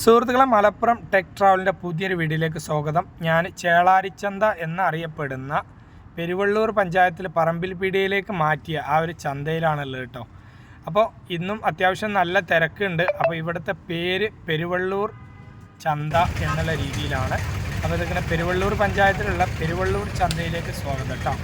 സുഹൃത്തുക്കളെ മലപ്പുറം ടെക് ട്രാവലിന്റെ പുതിയൊരു വീഡിയോയിലേക്ക് സ്വാഗതം. ഞാൻ ചേളാരിച്ചന്ത എന്നറിയപ്പെടുന്ന പെരുവള്ളൂർ പഞ്ചായത്തിൽ പറമ്പിൽ പീടിയയിലേക്ക് മാറ്റിയ ആ ഒരു ചന്തയിലാണുള്ളത് കേട്ടോ. അപ്പോൾ ഇന്നും അത്യാവശ്യം നല്ല തിരക്കുണ്ട്. അപ്പോൾ ഇവിടുത്തെ പേര് പെരുവള്ളൂർ ചന്ത എന്നുള്ള രീതിയിലാണ്. അപ്പോൾ ഇതിങ്ങനെ പെരുവള്ളൂർ പഞ്ചായത്തിലുള്ള പെരുവള്ളൂർ ചന്തയിലേക്ക് സ്വാഗതം കേട്ടോ.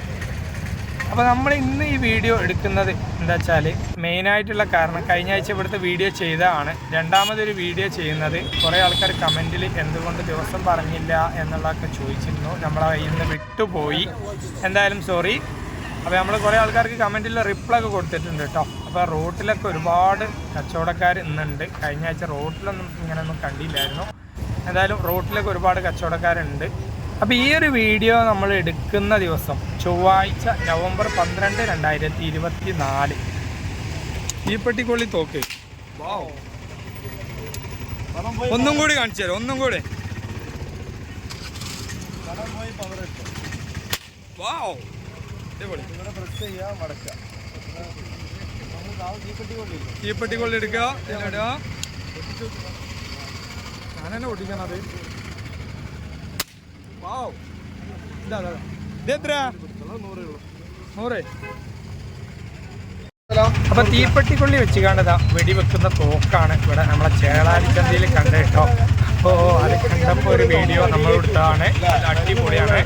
അപ്പോൾ നമ്മൾ ഇന്ന് ഈ വീഡിയോ എടുക്കുന്നത് എന്താ വെച്ചാൽ മെയിനായിട്ടുള്ള കാരണം കഴിഞ്ഞ ആഴ്ച ഇവിടുത്തെ വീഡിയോ ചെയ്തതാണ്. രണ്ടാമതൊരു വീഡിയോ ചെയ്യുന്നത് കുറേ ആൾക്കാർ കമന്റിൽ എന്തുകൊണ്ട് ദിവസം പറഞ്ഞില്ല എന്നുള്ളതൊക്കെ ചോദിച്ചിരുന്നു. നമ്മളെ കയ്യിൽ നിന്ന് വിട്ടുപോയി. എന്തായാലും സോറി അപ്പോൾ നമ്മൾ കുറേ ആൾക്കാർക്ക് കമന്റിൽ റിപ്ലൈ ഒക്കെ കൊടുത്തിട്ടുണ്ട് കേട്ടോ അപ്പോൾ റോട്ടിലൊക്കെ ഒരുപാട് കച്ചവടക്കാർ ഇന്നുണ്ട്. കഴിഞ്ഞ ആഴ്ച റോട്ടിലൊന്നും ഇങ്ങനെയൊന്നും കണ്ടില്ലായിരുന്നു. എന്തായാലും റോട്ടിലൊക്കെ ഒരുപാട് കച്ചവടക്കാരുണ്ട്. അപ്പോൾ ഈ ഒരു വീഡിയോ നമ്മൾ എടുക്കുന്ന ദിവസം ചൊവ്വാഴ്ച നവംബർ പന്ത്രണ്ട് രണ്ടായിരത്തി ഇരുപത്തി നാല് തീപ്പെട്ടിക്കൊള്ളി തോക്ക് ഒന്നും കൂടി കാണിച്ചു തരാം ഒന്നും കൂടി. തീപ്പെട്ടിക്കൊള്ളി എടുക്കുക. ഞാനെന്നെ ഓടിക്കണത് ഇതാ, ഇതാ, ഇതാ. ഇത് എത്രയാ? നൂറ്. അപ്പൊ തീപ്പെട്ടിക്കൊള്ളി വെച്ച് കാണുക വെടിവെക്കുന്ന തോക്കാണ് ഇവിടെ നമ്മളെ ചേളാരിച്ചന്തയിൽ കണ്ട അപ്പോ അത് കണ്ടപ്പോ ഒരു വീഡിയോ നമ്മൾ എടുത്തതാണ് അത് അടിപൊളിയാണ്.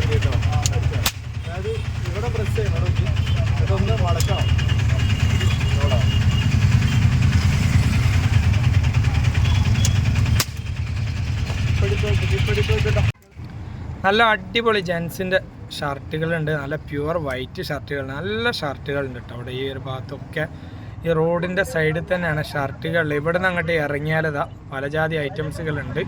ഇവിടെ ചെയ്യണം നല്ല അടിപൊളി ജെൻസിന്റെ ഷർട്ടുകളുണ്ട്. നല്ല പ്യുവർ വൈറ്റ് ഷർട്ടുകൾ നല്ല ഷർട്ടുകളുണ്ട് കേട്ടോ അവിടെ ഈ ഒരു ഭാഗത്തൊക്കെ. ഈ റോഡിന്റെ സൈഡിൽ തന്നെയാണ് ഷർട്ടുകൾ. ഇവിടെ നിന്ന് അങ്ങോട്ട് ഇറങ്ങിയാലതാ പല ജാതി ഐറ്റംസുകളുണ്ട്.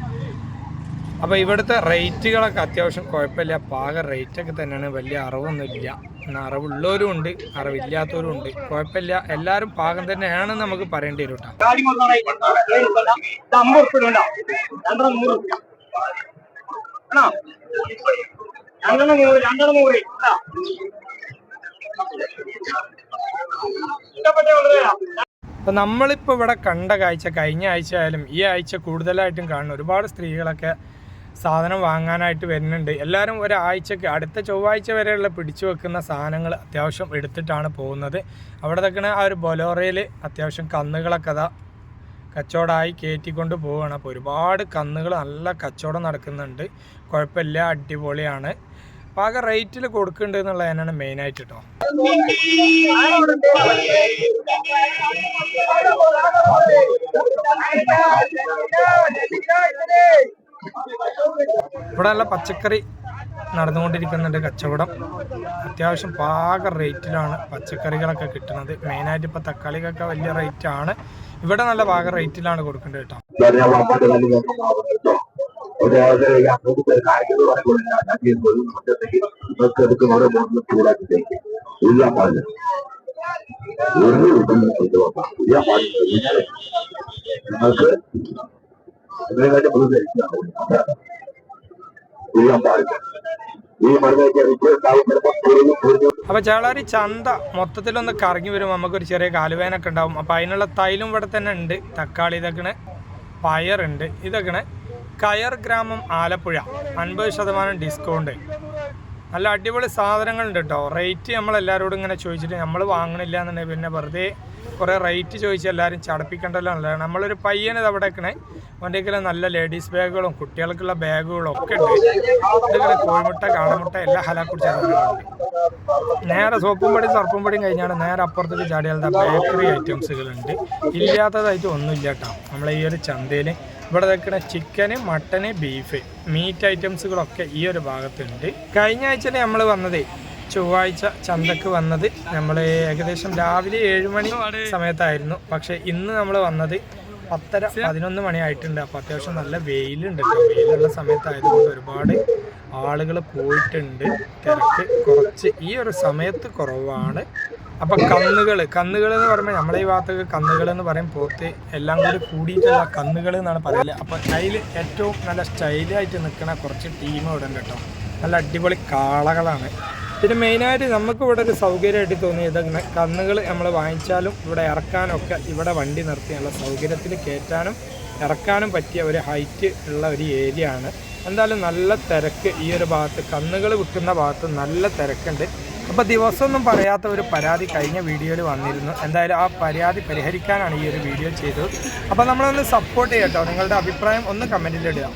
അപ്പോൾ ഇവിടുത്തെ റേറ്റുകളൊക്കെ അത്യാവശ്യം കുഴപ്പമില്ല. പാക റേറ്റൊക്കെ തന്നെയാണ്. വലിയ അറിവൊന്നുമില്ല. എന്നാൽ അറിവുള്ളവരും ഉണ്ട് അറിവില്ലാത്തവരും ഉണ്ട്. കുഴപ്പമില്ല. എല്ലാവരും പാകം തന്നെയാണ് നമുക്ക് പറയേണ്ടി വരും കേട്ടോ രണ്ടെണ്ണം നൂറ് രണ്ടെണ്ണം നൂറ് അപ്പോൾ നമ്മളിപ്പോൾ ഇവിടെ കണ്ട കാഴ്ച കഴിഞ്ഞ ആഴ്ച ആയാലും ഈ ആഴ്ച കൂടുതലായിട്ടും കാണുന്നു ഒരുപാട് സ്ത്രീകളൊക്കെ സാധനം വാങ്ങാനായിട്ട് വരുന്നുണ്ട്. എല്ലാവരും ഒരാഴ്ചക്ക് അടുത്ത ചൊവ്വാഴ്ച വരെയുള്ള പിടിച്ചു വെക്കുന്ന സാധനങ്ങൾ അത്യാവശ്യം എടുത്തിട്ടാണ് പോകുന്നത്. അവിടെ നിൽക്കുന്ന ആ ഒരു ബൊലോറയിൽ അത്യാവശ്യം കന്നുകളൊക്കെ കച്ചവടമായി കയറ്റിക്കൊണ്ട് പോവുകയാണ്. അപ്പോൾ ഒരുപാട് കന്നുകൾ നല്ല കച്ചവടം നടക്കുന്നുണ്ട്. കുഴപ്പമില്ല അടിപൊളിയാണ്. പാക റേറ്റിൽ കൊടുക്കുന്നുണ്ട് എന്നുള്ളത് തന്നെയാണ് മെയിനായിട്ട് കേട്ടോ. ഇവിടെ നല്ല പച്ചക്കറി നടന്നുകൊണ്ടിരിക്കുന്നുണ്ട് കച്ചവടം. അത്യാവശ്യം പാക റേറ്റിലാണ് പച്ചക്കറികളൊക്കെ കിട്ടുന്നത്. മെയിനായിട്ട് ഇപ്പോൾ തക്കാളിക്കൊക്കെ വലിയ റേറ്റ് ആണ് ഇവിടെ നല്ല പാക റേറ്റിലാണ് കൊടുക്കേണ്ടത് കേട്ടോ. നിങ്ങൾക്ക് പാടില്ല. ഈ ചേളാരി ചന്ത മൊത്തത്തിലൊന്ന് കറങ്ങി വരും നമുക്കൊരു ചെറിയ കാലുവേനൊക്കെ ഉണ്ടാവും. അപ്പോൾ അതിനുള്ള തൈലും ഇവിടെ തന്നെ ഉണ്ട്. തക്കാളി ഇതൊക്കെ പയറുണ്ട് ഇതൊക്കെ കയർ ഗ്രാമം ആലപ്പുഴ. അൻപത് ശതമാനം ഡിസ്കൗണ്ട് നല്ല അടിപൊളി സാധനങ്ങളുണ്ട് കേട്ടോ. റേറ്റ് നമ്മൾ എല്ലാവരോടും ഇങ്ങനെ ചോദിച്ചിട്ട് നമ്മൾ വാങ്ങണില്ല എന്നുണ്ടെങ്കിൽ പിന്നെ വെറുതെ കുറേ റേറ്റ് ചോദിച്ച് എല്ലാവരും ചടപ്പിക്കേണ്ടല്ലോ നല്ലതാണ് നമ്മളൊരു പയ്യനെ ഇത് അവിടെ വെക്കണേ. അവന്റെ നല്ല ലേഡീസ് ബാഗുകളും കുട്ടികൾക്കുള്ള ബാഗുകളും ഒക്കെ ഉണ്ട്. ഇതൊക്കെ കോഴിമുട്ട കാടമുട്ട എല്ലാ ഹലാക്കുടി സാധനങ്ങളുണ്ട്. നേരെ സോപ്പും പൊടിയും സർപ്പും പൊടിയും കഴിഞ്ഞാണ് നേരെ അപ്പുറത്തേക്ക് ചാടിയാലത്തെ ബേക്കറി ഐറ്റംസുകളുണ്ട്. ഇല്ലാത്തതായിട്ട് ഒന്നുമില്ല കേട്ടോ. നമ്മളെ ഈ ഒരു ചന്തയിൽ ഇവിടെ നിൽക്കുന്ന ചിക്കന് മട്ടന് ബീഫ് മീറ്റ് ഐറ്റംസുകളൊക്കെ ഈ ഒരു ഭാഗത്തുണ്ട്. കഴിഞ്ഞ ആഴ്ചയിൽ നമ്മൾ വന്നത് ചൊവ്വാഴ്ച ചന്തക്ക് വന്നത്. നമ്മൾ ഏകദേശം രാവിലെ ഏഴ് മണി സമയത്തായിരുന്നു. പക്ഷെ ഇന്ന് നമ്മൾ വന്നത് പത്തര പതിനൊന്ന് മണി ആയിട്ടുണ്ട്. അപ്പോൾ അത്യാവശ്യം നല്ല വെയിലുണ്ട് കേട്ടോ. വെയിലുള്ള സമയത്തായതുകൊണ്ട് ഒരുപാട് ആളുകൾ പോയിട്ടുണ്ട്. തിരക്ക് കുറച്ച് ഈ ഒരു സമയത്ത് കുറവാണ്. അപ്പം കന്നുകൾ കന്നുകൾ എന്ന് പറയുമ്പോൾ നമ്മളെ ഈ ഭാഗത്തൊക്കെ കന്നുകൾ എന്ന് പറയും. പോത്ത് എല്ലാം കൂടി കൂടിയിട്ടുള്ള കന്നുകൾ എന്നാണ് പറയൽ അപ്പോൾ അതിൽ ഏറ്റവും നല്ല സ്റ്റൈലായിട്ട് നിൽക്കുന്ന കുറച്ച് ടീം ഇവിടെ ഉണ്ട് കേട്ടോ. നല്ല അടിപൊളി കാളകളാണ്. പിന്നെ മെയിനായിട്ട് നമുക്ക് ഇവിടെ ഒരു സൗകര്യമായിട്ട് തോന്നിയത് കന്നുകൾ നമ്മൾ വാങ്ങിച്ചാലും ഇവിടെ ഇറക്കാനൊക്കെ ഇവിടെ വണ്ടി നിർത്തിയുള്ള സൗകര്യത്തിൽ കയറ്റാനും ഇറക്കാനും പറ്റിയ ഒരു ഹൈറ്റ് ഉള്ള ഒരു ഏരിയ ആണ്. എന്തായാലും നല്ല തിരക്ക് ഈ ഒരു ഭാഗത്ത്. കന്നുകൾ വിൽക്കുന്ന ഭാഗത്ത് നല്ല തിരക്കുണ്ട്. അപ്പോൾ ദിവസമൊന്നും പറയാത്ത ഒരു പരാതി കഴിഞ്ഞ വീഡിയോയിൽ വന്നിരുന്നു. എന്തായാലും ആ പരാതി പരിഹരിക്കാനാണ് ഈ ഒരു വീഡിയോ ചെയ്തത്. അപ്പോൾ നമ്മളൊന്ന് സപ്പോർട്ട് ചെയ്യട്ടോ. നിങ്ങളുടെ അഭിപ്രായം ഒന്ന് കമന്റിൽ ഇടുക.